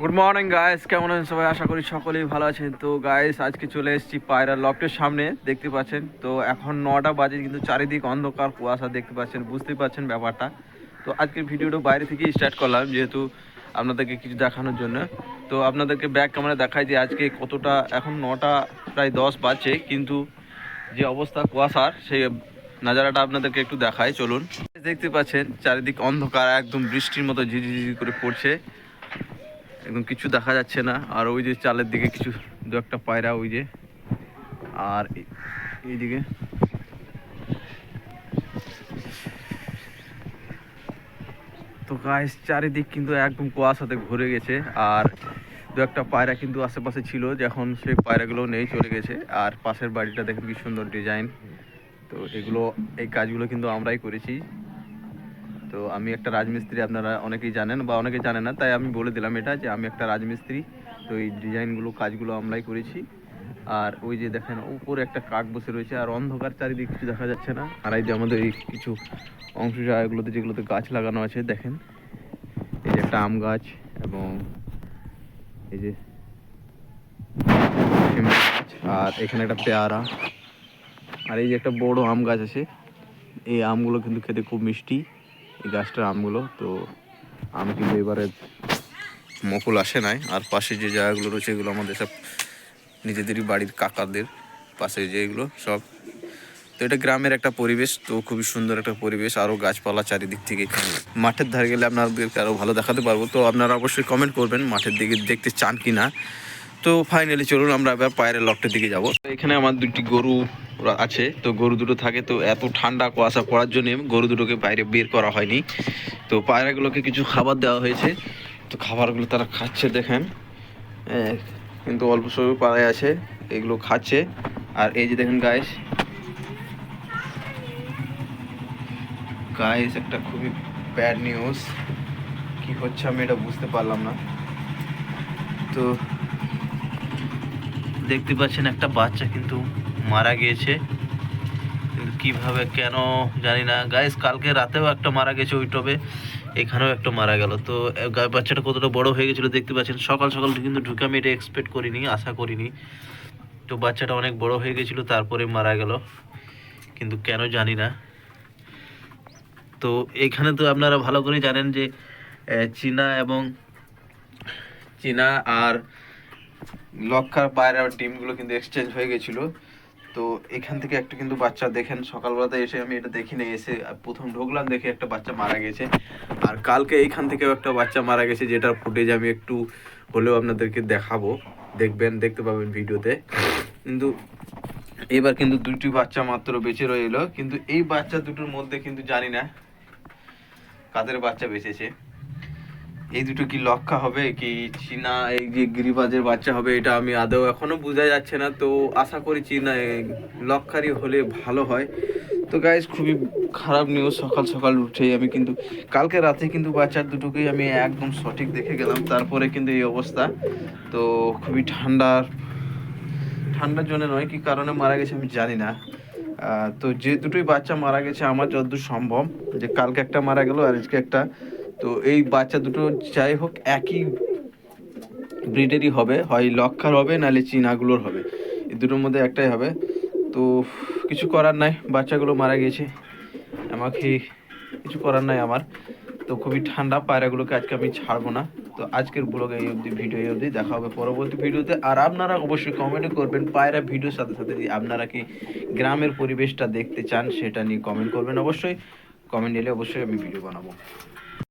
Good morning guys কেমন আছেন সবাই? আশা করি সকলেই ভালো আছেন। তো গাইস আজকে চলে এসেছি পায়রা লফটের সামনে, দেখতে পাচ্ছেন? তো, এখন নটা বাজে, কিন্তু চারিদিক অন্ধকার, কুয়াশা দেখতে পাচ্ছেন, বুঝতেই পাচ্ছেন ব্যাপারটা। তো, আজকের ভিডিওটা বাইরে থেকেই স্টার্ট করলাম, যেহেতু আপনাদেরকে কিছু দেখানোর জন্য। তো, আপনাদেরকে ব্যাক ক্যামেরা দেখাই যে, আজকে কতটা, এখন নটা, প্রায় দশ বাজছে, কিন্তু যে অবস্থা কুয়াশার, সেই নাজারাটা আপনাদেরকে একটু দেখাই, চলুন। দেখতে পাচ্ছেন, চারিদিক অন্ধকার, একদম বৃষ্টির মতো ঝিঝিঝি করে পড়ছে। একদম কিছু দেখা যাচ্ছে না। আর ওই যে চালের দিকে কিছু, দু একটা পায়রা ওই যে। আর এইদিকে। তো গাইস চারিদিক কিন্তু একদম কুয়াশাতে ঘুরে গেছে। আর দু একটা পায়রা কিন্তু আশেপাশে ছিল যখন সেই পায়রাগুলো নেই, চলে গেছে। আর পাশের বাড়িটা দেখেন কি সুন্দর ডিজাইন তো এগুলো, এই কাজগুলো কিন্তু আমরাই করেছি। তো আমি একটা রাজমিস্ত্রি আপনারা অনেকেই জানেন বা অনেকে জানে না, তাই আমি বলে দিলাম এটা যে আমি একটা রাজমিস্ত্রি। তো এই ডিজাইনগুলো, কাজগুলো আমরাই করেছি। আর ওই যে দেখেন, উপরে একটা কাক বসে রয়েছে, আর অন্ধকার চারিদিকে কিছু দেখা যাচ্ছে না। আর এই যে আমাদের এই কিছু অংশ জায়গাগুলোতে যেগুলোতে গাছ লাগানো আছে, দেখেন। এই যে একটা আম গাছ এবং এই যে আর এখানে একটা পেয়ারা। আর এই যে একটা বড় আম গাছ আছে, এই আমগুলো কিন্তু খেতে খুব মিষ্টি। এই গাছটার আমগুলো, তো আম কিন্তু এবারে মকুল আসে নাই। আর পাশে যে জায়গাগুলো রয়েছে, এগুলো আমাদের সব নিজেদেরই বাড়ির কাকাদের পাশে যেগুলো সব। তো এটা গ্রামের একটা পরিবেশ, তো খুবই সুন্দর একটা পরিবেশ, আরও গাছপালা চারিদিক থেকে মাঠের ধারে গেলে আপনাদেরকে আরও ভালো দেখাতে পারব। তো আপনারা অবশ্যই কমেন্ট করবেন, মাঠের দিকে দেখতে চান কি না তো ফাইনালি চলুন, আমরা এবার পায়ের লকটের দিকে যাব। এখানে আমার দুটি গরু আছে, তো গরু দুটো থাকে, তো এত ঠান্ডা কুয়াশা পড়ার জন্য গরু দুটোকে বাইরে বের করা হয়নি। তো পায়রাগুলোকে কিছু খাবার দেওয়া হয়েছে। তো খাবারগুলো তারা খাচ্ছে, দেখেন। কিন্তু অল্প সময় পাড়ায় আছে, এগুলো খাচ্ছে। আর এই যে দেখেন গায়েস গায়েস একটা খুবই ব্যাড নিউজ কি হচ্ছে আমি এটা বুঝতে পারলাম না। তো দেখতে পাচ্ছেন একটা বাচ্চা কিন্তু মারা গিয়েছে। কীভাবে, কেন, জানি না। গাইস কালকে রাতেও একটা মারা গেছে ওই টবে। এখানেও একটা মারা গেল। তো বাচ্চাটা কতটা বড় হয়ে গেছিল দেখতে পাচ্ছেন। সকাল সকাল কিন্তু ঢুকে আমি এটা এক্সপেক্ট করিনি, আশা করিনি। তো বাচ্চাটা অনেক বড় হয়ে গেছিল, তারপরে মারা গেল। কিন্তু কেন জানি না। তো, এখানে তো আপনারা ভালো করে জানেন যে চীনা এবং চীনা আর লক্ষার পায়রার ডিমগুলো কিন্তু এক্সচেঞ্জ হয়ে গেছিল। তো এখান থেকে একটা কিন্তু বাচ্চা দেখেন, সকালবেলাতে এসে আমি এটা দেখি না এসে প্রথম ঢুকলাম, দেখে একটা বাচ্চা মারা গেছে। আর কালকে এইখান থেকেও একটা বাচ্চা মারা গেছে, যেটার ফুটেজ আমি একটু হলেও আপনাদেরকে দেখাবো। দেখবেন, দেখতে পাবেন ভিডিওতে। কিন্তু এবার কিন্তু দুটি বাচ্চা মাত্র বেঁচে রইল। কিন্তু এই বাচ্চা দুটোর মধ্যে কিন্তু জানি না কাদের বাচ্চা বেঁচেছে। এই দুটো কি লক্ষা হবে? কি চীনা, এই যে গিরিবাজের বাচ্চা হবে, এটা আমি আদৌ এখনও বোঝা যাচ্ছে না। তো আশা করি চীনা লক্ষারই হলে ভালো হয়। তো গাইজ খুবই খারাপ নিউজ সকাল সকাল উঠেই আমি কিন্তু, কালকে রাতে কিন্তু বাচ্চার দুটোকেই আমি একদম সঠিক দেখে গেলাম। তারপরে কিন্তু এই অবস্থা। তো খুবই ঠান্ডার ঠান্ডার জন্য নয়, কি কারণে মারা গেছে আমি জানি না। তো যে দুটোই বাচ্চা মারা গেছে, আমার যতদূর সম্ভব, যে কালকে একটা মারা গেল আর আজকে একটা। তো এই বাচ্চা দুটো যাই হোক, একই ব্রিডেরই হবে। হয় লক্ষার হবে, নাহলে চীনাগুলোর হবে। এই দুটোর মধ্যে একটাই হবে। তো কিছু করার নাই, বাচ্চাগুলো মারা গেছে। আমাকে কিছু করার নাই আমার। তো খুবই ঠান্ডা, পায়রাগুলোকে আজকে আমি ছাড়বো না। তো আজকের ব্লগে এই অবধি ভিডিও এই অবধি। দেখা হবে পরবর্তী ভিডিওতে আর আপনারা অবশ্যই কমেন্ট করবেন পায়রা ভিডিওর সাথে সাথে আপনারা কি গ্রামের পরিবেশটা দেখতে চান, সেটা নিয়ে কমেন্ট করবেন। অবশ্যই কমেন্ট এলে অবশ্যই আমি ভিডিও বানাবো।